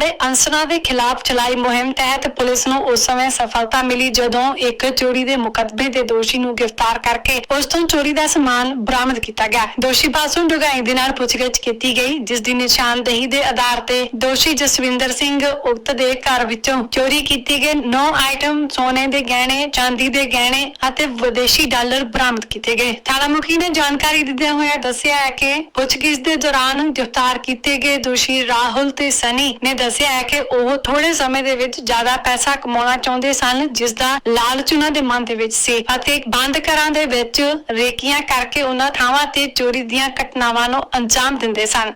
ਮਾੜੇ ਅੰਸਰਾਂ ਦੇ ਖਿਲਾਫ ਚਲਾਈ ਮੁਹਿੰਮ ਤਹਿਤ ਪੁਲਿਸ ਨੂੰ ਉਸ ਸਮੇਂ ਸਫਲਤਾ ਮਿਲੀ ਜਦੋਂ ਇੱਕ ਚੋਰੀ ਦੇ ਮੁਕੱਦਮੇ ਦੇ ਦੋਸ਼ੀ ਨੂੰ ਗ੍ਰਿਫਤਾਰ ਕਰਕੇ ਉਸ ਤੋਂ ਚੋਰੀ ਦਾ ਸਮਾਨ ਬਰਾਮਦ ਕੀਤਾ ਗਿਆ। ਦੋਸ਼ੀ ਪਾਸੋਂ ਡੂੰਘਾਈ ਦੇ ਨਾਲ ਪੁੱਛਗਿੱਛ ਕੀਤੀ ਗਈ, ਜਿਸ ਦੀ ਨਿਸ਼ਾਨਦੇਹੀ ਦੇ ਆਧਾਰ ਤੇ ਦੋਸ਼ੀ ਜਸਵਿੰਦਰ ਸਿੰਘ ਉਕਤ ਦੇ ਘਰ ਵਿੱਚੋਂ ਚੋਰੀ ਕੀਤੀ ਗਏ 9 ਆਈਟਮ ਸੋਨੇ ਦੇ ਗਹਿਣੇ, ਚਾਂਦੀ ਦੇ ਗਹਿਣੇ ਅਤੇ ਵਿਦੇਸ਼ੀ ਡਾਲਰ ਬਰਾਮਦ ਕੀਤੇ ਗਏ। ਥਾਣਾ ਮੁਖੀ ਨੇ ਜਾਣਕਾਰੀ ਦਿੰਦਿਆਂ ਹੋਇਆ ਦੱਸਿਆ ਹੈ ਕਿ ਪੁੱਛਗਿੱਛ ਦੇ ਦੌਰਾਨ ਗ੍ਰਿਫਤਾਰ ਕੀਤੇ ਗਏ ਦੋਸ਼ੀ ਰਾਹੁਲ ਤੇ ਸਨੀ ਨੇ ਦੱਸਿਆ ਹੈ ਕਿ ਉਹ ਥੋੜੇ ਸਮੇਂ ਦੇ ਵਿੱਚ ਜ਼ਿਆਦਾ ਪੈਸਾ ਕਮਾਉਣਾ ਚਾਹੁੰਦੇ ਸਨ ਜਿਸ ਦਾ ਲਾਲਚ ਉਹਨਾਂ ਦੇ ਮਨ ਦੇ ਵਿੱਚ ਸੀ ਅਤੇ ਬੰਦ ਘਰਾਂ ਦੇ ਵਿੱਚ ਰੇਕੀਆਂ ਕਰਕੇ ਉਹਨਾਂ ਥਾਵਾਂ ਤੇ ਚੋਰੀ ਦੀਆਂ ਘਟਨਾਵਾਂ ਨੂੰ ਅੰਜਾਮ ਦਿੰਦੇ ਸਨ।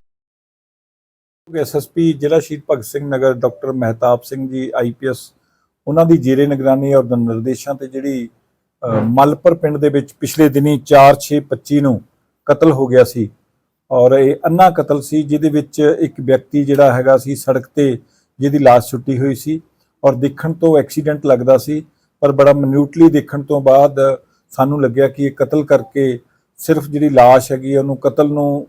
ਐਸਐਸਪੀ ਜ਼ਿਲ੍ਹਾ ਸ਼ਹੀਦ ਭਗਤ ਸਿੰਘ ਨਗਰ ਡਾਕਟਰ ਮਹਿਤਾਬ ਸਿੰਘ ਜੀ ਆਈਪੀਐਸ ਉਹਨਾਂ ਦੀ ਜੇਰੇ ਨਿਗਰਾਨੀ ਔਰ ਨਿਰਦੇਸ਼ਾਂ ਤੇ ਜਿਹੜੀ ਅਹ, ਮਲਪਰ ਪਿੰਡ ਦੇ ਵਿੱਚ ਪਿਛਲੇ ਦਿਨੀ 4/6/25 ਨੂੰ ਕਤਲ ਹੋ ਗਿਆ ਸੀ। ਔਰ ਇਹ ਅੰਨਾ ਕਤਲ ਸੀ ਜਿਹਦੇ ਵਿੱਚ ਇੱਕ ਵਿਅਕਤੀ ਜਿਹੜਾ ਹੈਗਾ ਸੀ ਸੜਕ ਤੇ ਜਿਹਦੀ ਲਾਸ਼ ਛੁੱਟੀ ਹੋਈ ਸੀ ਔਰ ਦੇਖਣ ਤੋਂ ਐਕਸੀਡੈਂਟ ਲੱਗਦਾ ਸੀ ਪਰ ਬੜਾ ਮਿਨੂਟਲੀ ਦੇਖਣ ਤੋਂ ਬਾਅਦ ਸਾਨੂੰ ਲੱਗਿਆ ਕਿ ਇਹ ਕਤਲ ਕਰਕੇ ਸਿਰਫ ਜਿਹੜੀ ਲਾਸ਼ ਹੈਗੀ ਹੈ ਉਹਨੂੰ ਕਤਲ ਨੂੰ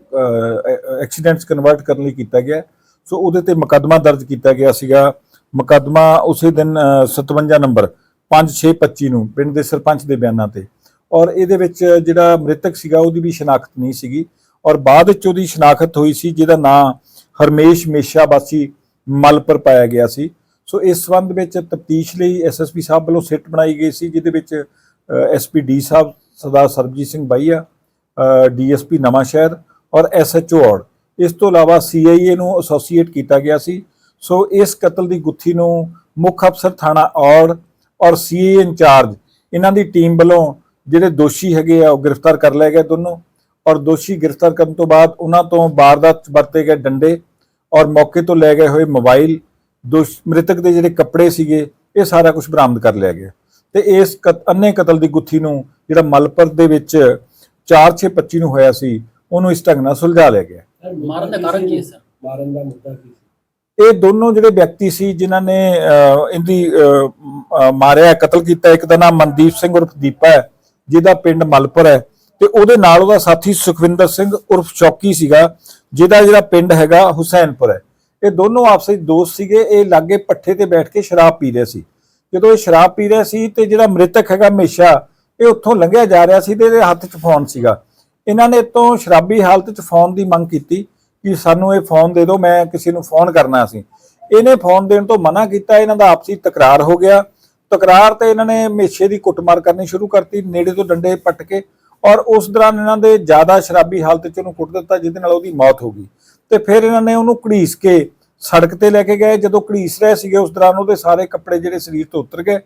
ਐਕਸੀਡੈਂਟਸ ਕਨਵਰਟ ਕਰਨ ਲਈ ਕੀਤਾ ਗਿਆ। ਸੋ ਉਹਦੇ ਤੇ ਮੁਕੱਦਮਾ ਦਰਜ ਕੀਤਾ ਗਿਆ ਸੀਗਾ। ਮੁਕੱਦਮਾ ਉਸੇ ਦਿਨ ਅਹ, 57 ਨੰਬਰ 5625 ਨੂੰ ਪਿੰਡ ਦੇ ਸਰਪੰਚ ਦੇ ਬਿਆਨਾਂ ਤੇ। ਔਰ ਇਹਦੇ ਵਿੱਚ ਜਿਹੜਾ ਮ੍ਰਿਤਕ ਸੀਗਾ ਉਹਦੀ ਵੀ ਸ਼ਨਾਖਤ ਨਹੀਂ ਸੀਗੀ। ਔਰ ਬਾਅਦ ਵਿੱਚ ਉਹਦੀ ਸ਼ਨਾਖਤ ਹੋਈ ਸੀ, ਜਿਹਦਾ ਨਾਂ ਹਰਮੇਸ਼ ਮੇਸ਼ਾ ਵਾਸੀ ਮਲਪਰ ਪਾਇਆ ਗਿਆ ਸੀ। ਸੋ ਇਸ ਸੰਬੰਧ ਵਿੱਚ ਤਫਤੀਸ਼ ਲਈ ਐਸਐਸਪੀ ਸਾਹਿਬ ਵੱਲੋਂ ਸਿੱਟ ਬਣਾਈ ਗਈ ਸੀ, ਜਿਹਦੇ ਵਿੱਚ ਐਸਪੀ ਡੀ ਸਾਹਿਬ ਸਰਦਾਰ ਸਰਬਜੀਤ ਸਿੰਘ ਬਾਈਆ ਡੀਐਸਪੀ ਨਵਾਂ ਸ਼ਹਿਰ ਔਰ ਐਸਐਚਓ ਔੜ। ਇਸ ਤੋਂ ਇਲਾਵਾ ਸੀਆਈਏ ਨੂੰ ਐਸੋਸੀਏਟ ਕੀਤਾ ਗਿਆ ਸੀ। ਸੋ ਇਸ ਕਤਲ ਦੀ ਗੁੱਥੀ ਨੂੰ ਮੁੱਖ ਅਫਸਰ ਥਾਣਾ ਔੜ ਔਰ ਸੀਏ ਇੰਚਾਰਜ ਇਹਨਾਂ ਦੀ ਟੀਮ ਵੱਲੋਂ ਜਿਹੜੇ ਦੋਸ਼ੀ ਹੈਗੇ ਆ, ਉਹ ਗ੍ਰਿਫਤਾਰ ਕਰ ਲਏ ਗਏ ਦੋਨੋਂ। ਔਰ ਦੋਸ਼ੀ ਗ੍ਰਿਫਤਾਰ ਕਰਨ ਤੋਂ ਬਾਅਦ ਉਹਨਾਂ ਤੋਂ ਵਾਰਦਾਤ 'ਚ ਵਰਤੇ ਗਏ ਡੰਡੇ ਔਰ ਮੌਕੇ ਤੋਂ ਲੈ ਗਏ ਹੋਏ ਮੋਬਾਈਲ ਦੋਸ਼ ਮ੍ਰਿਤਕ ਦੇ ਜਿਹੜੇ ਕੱਪੜੇ ਸੀਗੇ ਇਹ ਸਾਰਾ ਕੁਝ ਬਰਾਮਦ ਕਰ ਲਿਆ ਗਿਆ। ਤੇ ਇਸ ਕਤ- ਅੰਨੇ ਕਤਲ ਦੀ ਗੁੱਥੀ ਨੂੰ ਜਿਹੜਾ ਮਲਪਰ ਦੇ ਵਿੱਚ 4/6/25 ਨੂੰ ਹੋਇਆ ਸੀ ਉਹਨੂੰ ਇਸ ਢੰਗ ਨਾਲ ਸੁਲਝਾ ਲਿਆ ਗਿਆ। ਮਾਰਨ ਦਾ ਕਾਰਨ ਕੀ ਹੈ ਸਰ? ਮਾਰਨ ਦਾ ਮੁੱਦਾ ਕੀ ਸੀ? ਇਹ ਦੋਨੋਂ ਜਿਹੜੇ ਵਿਅਕਤੀ ਸੀ ਜਿਨ੍ਹਾਂ ਨੇ ਇਹਦੀ ਮਾਰਿਆ ਕਤਲ ਕੀਤਾ ਇੱਕ ਦਾ ਨਾਮ ਮਨਦੀਪ ਸਿੰਘ ਉਰਫ ਦੀਪਾ ਹੈ ਜਿਹਦਾ ਪਿੰਡ ਮਲਪੁਰ ਹੈ। ਤੇ ਉਹਦੇ ਨਾਲ ਉਹਦਾ ਸਾਥੀ ਸੁਖਵਿੰਦਰ ਸਿੰਘ ਉਰਫ ਚੌਕੀ ਸੀਗਾ, ਜਿਹਦਾ ਜਿਹੜਾ ਪਿੰਡ ਹੈਗਾ ਹੁਸੈਨਪੁਰ ਹੈ। ਇਹ ਦੋਨੋਂ ਆਪਸ ਵਿੱਚ ਦੋਸਤ ਸੀਗੇ, ਇਹ ਲਾਗੇ ਪੱਠੇ ਤੇ ਬੈਠ ਕੇ ਸ਼ਰਾਬ ਪੀ ਰਹੇ ਸੀ। ਜਦੋਂ ਇਹ ਸ਼ਰਾਬ ਪੀ ਰਿਹਾ ਸੀ ਤੇ ਜਿਹੜਾ ਮ੍ਰਿਤਕ ਹੈਗਾ ਹਮੇਸ਼ਾ, ਇਹ ਉੱਥੋਂ ਲੰਘਿਆ ਜਾ ਰਿਹਾ ਸੀ ਤੇ ਇਹਦੇ ਹੱਥ 'ਚ ਫੋਨ ਸੀਗਾ। ਇਹਨਾਂ ਨੇ ਤੋਂ ਸ਼ਰਾਬੀ ਹਾਲਤ 'ਚ ਫੋਨ ਦੀ ਮੰਗ ਕੀਤੀ ਕਿ ਸਾਨੂੰ ਇਹ ਫੋਨ ਦੇ ਦਿਓ, ਮੈਂ ਕਿਸੇ ਨੂੰ ਫੋਨ ਕਰਨਾ ਸੀ। ਇਹਨੇ ਫੋਨ ਦੇਣ ਤੋਂ ਮਨਾ ਕੀਤਾ, ਇਹਨਾਂ ਦਾ ਆਪਸੀ ਤਕਰਾਰ ਹੋ ਗਿਆ। ਤਕਰਾਰ ਤੇ ਇਹਨਾਂ ਨੇ ਮੇਸ਼ੇ ਦੀ ਕੁੱਟਮਾਰ ਕਰਨੀ ਸ਼ੁਰੂ ਕਰਤੀ, ਨੇੜੇ ਤੋਂ ਡੰਡੇ ਪੱਟ ਕੇ ਔਰ ਉਸ ਦੌਰਾਨ ਇਹਨਾਂ ਦੇ ਜ਼ਿਆਦਾ ਸ਼ਰਾਬੀ ਹਾਲਤ 'ਚ ਉਹਨੂੰ ਕੁੱਟ ਦਿੱਤਾ, ਜਿਹਦੇ ਨਾਲ ਉਹਦੀ ਮੌਤ ਹੋ ਗਈ। ਤੇ ਫਿਰ ਇਹਨਾਂ ਨੇ ਉਹਨੂੰ ਘੜੀਸ ਕੇ ਸੜਕ ਤੇ ਲੈ ਕੇ ਗਏ। ਜਦੋਂ ਘੜੀਸ ਰਹੇ ਸੀਗੇ, ਉਸ ਦੌਰਾਨ ਉਹਦੇ ਸਾਰੇ ਕੱਪੜੇ ਜਿਹੜੇ ਸਰੀਰ ਤੋਂ ਉਤਰ ਗਏ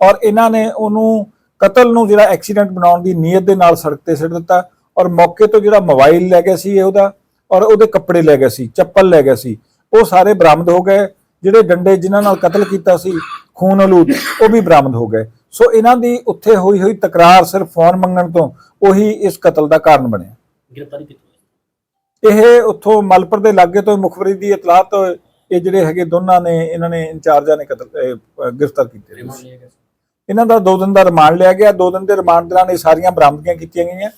ਔਰ ਇਹਨਾਂ ਨੇ ਉਹਨੂੰ ਕਤਲ ਨੂੰ ਜਿਹੜਾ ਐਕਸੀਡੈਂਟ ਬਣਾਉਣ ਦੀ ਨੀਅਤ ਦੇ ਨਾਲ ਸੜਕ ਤੇ ਸਿੱਟ ਦਿੱਤਾ ਔਰ ਮੌਕੇ ਤੋਂ ਜਿਹੜਾ ਮੋਬਾਈਲ ਲੈ ਗਿਆ ਸੀ ਇਹ ਉਹਦਾ ਔਰ ਉਹਦੇ ਕੱਪੜੇ ਲੈ ਗਏ ਸੀ, ਚੱਪਲ ਲੈ ਗਏ ਸੀ। ਉਹ ਸਾਰੇ ਬਰਾਮਦ ਹੋ ਗਏ। ਜਿਹੜੇ ਡੰਡੇ ਜਿਨ੍ਹਾਂ ਨਾਲ ਕਤਲ ਕੀਤਾ ਸੀ ਖੂਨ ਆਲੂਦ ਉਹ ਵੀ ਬਰਾਮਦ ਹੋ ਗਏ। ਸੋ ਇਹਨਾਂ ਦੀ ਉੱਥੇ ਹੋਈ ਹੋਈ ਤਕਰਾਰ ਸਿਰਫ ਫੋਨ ਮੰਗਣ ਤੋਂ ਉਹੀ ਇਸ ਕਤਲ ਦਾ ਕਾਰਨ ਬਣਿਆ। ਗ੍ਰਿਫਤਾਰੀ ਕਿੱਥੋਂ ਹੋਈ? ਇਹ ਉੱਥੋਂ ਮਲਪੁਰ ਦੇ ਲਾਗੇ ਤੋਂ ਮੁਖਬਰੀ ਦੀ ਇਤਲਾਹ ਤੋਂ ਇਹ ਜਿਹੜੇ ਹੈਗੇ ਦੋਨਾਂ ਨੇ ਇਹਨਾਂ ਨੇ ਇੰਚਾਰਜਾਂ ਨੇ ਕਤਲ ਗ੍ਰਿਫਤਾਰ ਕੀਤੇ। ਇਹਨਾਂ ਦਾ 2 ਦਿਨ ਦਾ ਰਿਮਾਂਡ ਲਿਆ ਗਿਆ। 2 ਦਿਨ ਦੇ ਰਿਮਾਂਡ ਦੌਰਾਨ ਇਹ ਸਾਰੀਆਂ ਬਰਾਮਦਗੀਆਂ ਕੀਤੀਆਂ ਗਈਆਂ।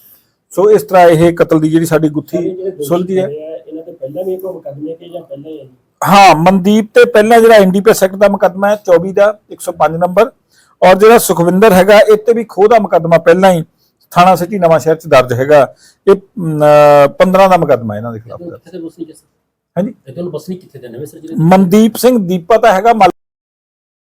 ਸੋ ਇਸ ਤਰ੍ਹਾਂ ਇਹ ਕਤਲ ਦੀ ਜਿਹੜੀ ਸਾਡੀ ਗੁੱਥੀ ਸੁਲਝੀ ਹੈ। ਇਹਨਾਂ ਤੇ ਪਹਿਲਾਂ ਵੀ ਕੋਈ ਮੁਕੱਦਮੇ ਕੇ ਜਾਂ ਪਹਿਲਾਂ ਹੀ ਮਨਦੀਪ ਤੇ ਪਹਿਲਾਂ ਜਿਹੜਾ ਐਨਡੀਪੀਐਸ ਐਕਟ ਦਾ ਮੁਕੱਦਮਾ ਹੈ 24 ਦਾ 105 ਨੰਬਰ। ਔਰ ਜਿਹੜਾ ਸੁਖਵਿੰਦਰ ਹੈਗਾ ਤੇ ਵੀ ਖੋਹ ਦਾ ਮੁਕੱਦਮਾ ਪਹਿਲਾਂ ਹੀ ਥਾਣਾ ਸਿਟੀ ਨਵਾਂ ਸ਼ਹਿਰ ਚ ਦਰਜ ਹੈਗਾ। ਇਹ ਅਮ, 15 ਦਾ ਮੁਕੱਦਮਾ ਇਹਨਾਂ ਦੇ ਖਿਲਾਫ ਦਰਜ। ਹਾਂਜੀ। ਇਹ ਦੋਨੋਂ ਬਸਨੀਕ ਕਿੱਥੇ ਦੇ ਨਵੇਂ ਸਰ ਜਿਹੜੇ ਮਨਦੀਪ ਸਿੰਘ ਦੀਪਾ ਤਾਂ ਹੈਗਾ